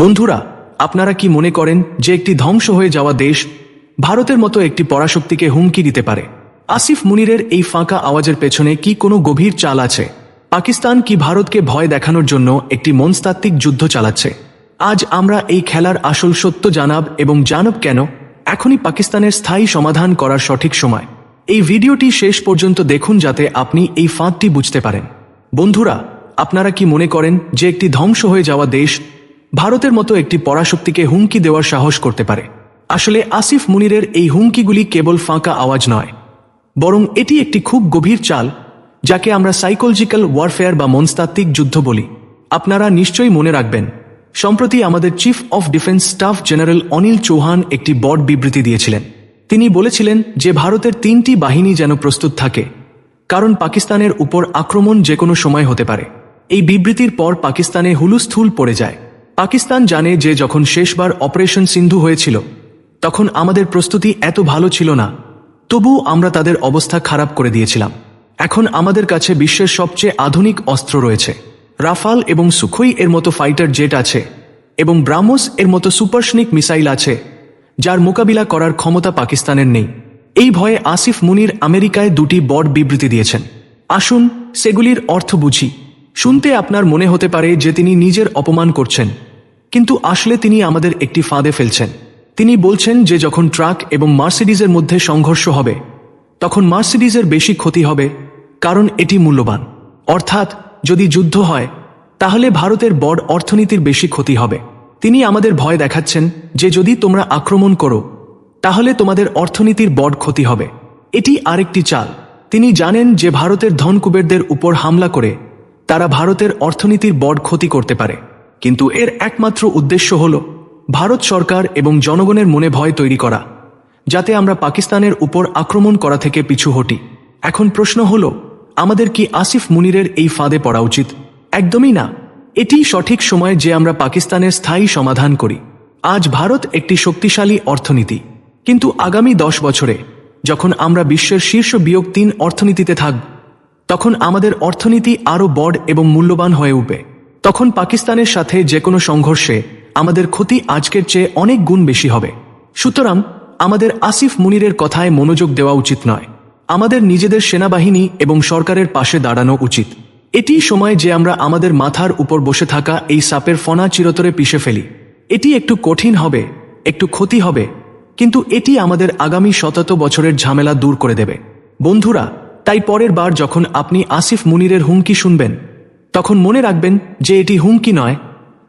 বন্ধুরা, আপনারা কি মনে করেন যে একটি ধ্বংস হয়ে যাওয়া দেশ ভারতের মতো একটি পরাশক্তিকে হুমকি দিতে পারে? আসিফ মুনিরের এই ফাঁকা আওয়াজের পেছনে কি কোনো গভীর চাল আছে? পাকিস্তান কি ভারতকে ভয় দেখানোর জন্য একটি মনস্তাত্ত্বিক যুদ্ধ চালাচ্ছে? আজ আমরা এই খেলার আসল সত্য জানাব এবং জানব কেন? এখনই পাকিস্তানের স্থায়ী সমাধান করার সঠিক সময়। এই ভিডিওটি শেষ পর্যন্ত দেখুন যাতে আপনি এই ফাঁদটি বুঝতে পারেন। বন্ধুরা, আপনারা কি মনে করেন যে একটি ধ্বংস হয়ে যাওয়া দেশ ভারতের মতো একটি পরাশক্তিকে হুমকি দেওয়ার সাহস করতে পারে। আসলে আসিফ মুনিরের এই হুমকিগুলি কেবল ফাঁকা আওয়াজ নয়, বরং এটি একটি খুব গভীর চাল, যাকে আমরা সাইকোলজিক্যাল ওয়ারফেয়ার বা মনস্তাত্ত্বিক যুদ্ধ বলি। আপনারা নিশ্চয়ই মনে রাখবেন, সম্প্রতি আমাদের chief of defence staff general Anil Chauhan একটি বড় বিবৃতি দিয়েছিলেন। তিনি বলেছিলেন যে ভারতের তিনটি বাহিনী যেন প্রস্তুত থাকে, কারণ পাকিস্তানের উপর আক্রমণ যে কোনো সময় হতে পারে। এই বিবৃতির পর পাকিস্তানে হুলুস্থুল পড়ে যায়। পাকিস্তান জানে যে যখন শেষবার অপারেশন সিন্ধু হয়েছিল, তখন আমাদের প্রস্তুতি এত ভালো ছিল না তবু আমরা তাদের অবস্থা খারাপ করে দিয়েছিলাম। এখন আমাদের কাছে বিশ্বের সবচেয়ে আধুনিক অস্ত্র রয়েছে। রাফাল এবং সুখই এর মতো ফাইটার জেট আছে এবং ব্রাহ্মস এর মতো সুপারসনিক মিসাইল আছে, যার মোকাবিলা করার ক্ষমতা পাকিস্তানের নেই। এই ভয়ে আসিফ মুনির আমেরিকায় দুটি বড় বিবৃতি দিয়েছেন। আসুন সেগুলির অর্থ বুঝি। শুনতে আপনার মনে হতে পারে যে তিনি নিজের অপমান করছেন। কিন্তু আসলে তিনি আমাদের একটি ফাঁদে ফেলছেন। তিনি বলছেন যে যখন ট্রাক এবং মার্সিডিজের মধ্যে সংঘর্ষ হবে, তখন মার্সিডিজের বেশি ক্ষতি হবে, কারণ এটি মূল্যবান। অর্থাৎ, যদি যুদ্ধ হয়, তাহলে ভারতের বড় অর্থনীতির বেশি ক্ষতি হবে। তিনি আমাদের ভয় দেখাচ্ছেন যে যদি তোমরা আক্রমণ করো, তাহলে তোমাদের অর্থনীতির বড় ক্ষতি হবে। এটি আরেকটি চাল। তিনি জানেন যে ভারতের ধনকুবেরদের উপর হামলা করে তারা ভারতের অর্থনীতির বড় ক্ষতি করতে পারে। কিন্তু এর একমাত্র উদ্দেশ্য হল ভারত সরকার এবং জনগণের মনে ভয় তৈরি করা, যাতে আমরা পাকিস্তানের উপর আক্রমণ করা থেকে পিছু হটি। এখন প্রশ্ন হল, আমাদের কি আসিফ মুনিরের এই ফাঁদে পড়া উচিত? একদমই না। এটি সঠিক সময় যে আমরা পাকিস্তানের স্থায়ী সমাধান করি। আজ ভারত একটি শক্তিশালী অর্থনীতি। কিন্তু আগামী দশ বছরে, যখন আমরা বিশ্বের শীর্ষ বিয়োগ তিন অর্থনীতিতে থাকব তখন আমাদের অর্থনীতি আরও বড় এবং মূল্যবান হয়ে উঠবে। তখন পাকিস্তানের সাথে যে কোনো সংঘর্ষে আমাদের ক্ষতি আজকের চেয়ে অনেক গুণ বেশি হবে। সুতরাং, আমাদের আসিফ মুনিরের কথায় মনোযোগ দেওয়া উচিত নয়। আমাদের নিজেদের সেনাবাহিনী এবং সরকারের পাশে দাঁড়ানো উচিত। এটি সময় যে আমরা আমাদের মাথার উপর বসে থাকা এই সাপের ফনা চিরতরে পিষে ফেলি। এটি একটু কঠিন হবে, একটু ক্ষতি হবে, কিন্তু এটি আমাদের আগামী শতত বছরের ঝামেলা দূর করে দেবে। বন্ধুরা, তাই পরের বার যখন আপনি আসিফ মুনিরের হুমকি শুনবেন তখন মনে রাখবেন যে এটি হুমকি নয়,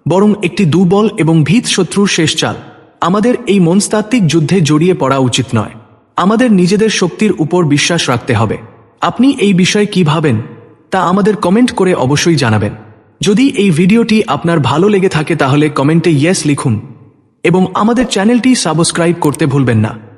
বরং একটি দুর্বল এবং ভীত শত্রুর শেষ চাল। আমাদের এই মনস্তাত্ত্বিক যুদ্ধে জড়িয়ে পড়া উচিত নয়। আমাদের নিজেদের শক্তির উপর বিশ্বাস রাখতে হবে। আপনি এই বিষয়ে কি ভাবেন, তা আমাদের কমেন্ট করে অবশ্যই জানাবেন। যদি এই ভিডিওটি আপনার ভালো লেগে থাকে তাহলে কমেন্টে ইয়েস লিখুন। এবং আমাদের চ্যানেলটি সাবস্ক্রাইব করতে ভুলবেন না।